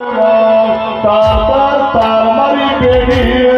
Tatar, Tatar, Tatar, Tatar, Tatar,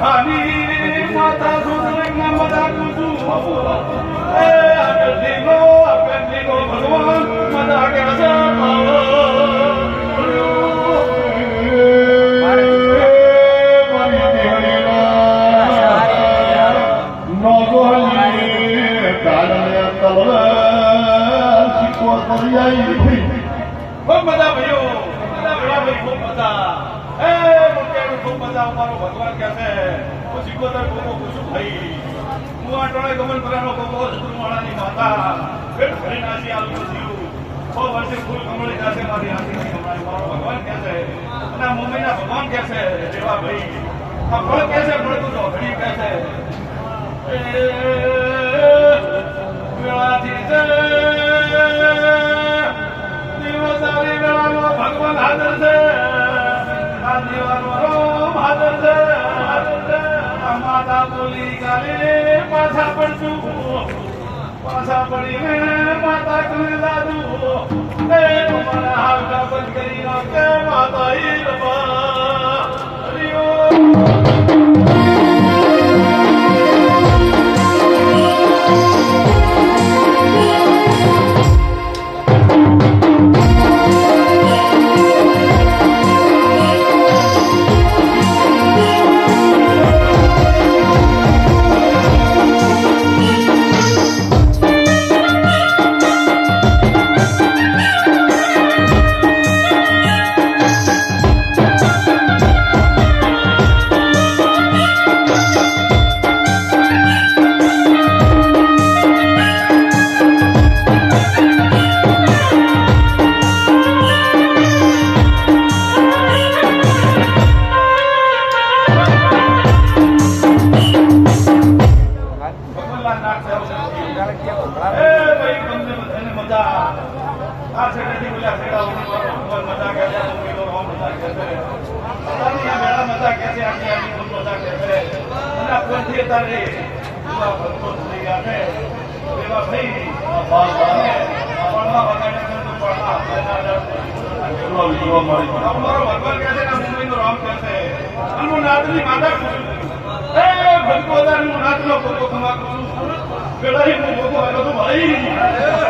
કરશું માતા સુંદરી મદા કુસુ એ ભગવાન ભાઈ ખૂબ અમારો ભગવાન કહે છે વર્ષે ફૂલ કમળી મારી આંખી મારો ભગવાન કહે છે, અને મુંબઈના ભગવાન કહે છે ભાઈ. આ ફળ છે, ફળ તો ઘડી કહે છે. ગાલે પાછા પડશું પાછા પડીને માતા કરી દાદુ તમારા હાલકા બંધ કરી નાખે માતા ભગવાનના નાક છે એ ભાઈ તમને બધાને મજા આ છેડેથી પેલા છેડાઓની મારો ભગવાન મજા કહે છે પેલો રામ મજા કહે છે બધાની આ મેળા મજા કહે છે આખી આખી ખૂબ મજા કહે છે અને આ કોણથી તારે એવા ભક્તો થઈ ગયા છે એવા ભાઈ પડવા વગાડે છે તો પડવા આપવાના ડર અમારો ભગવાન કહે છે કે આ મુંબઈનો રામ કહે છે અને હું નાદની માતા કહું છું એ ભગવદાનું નાદનો કોકો ખમા કહું છું પેલા હું કોકો આવ્યો તો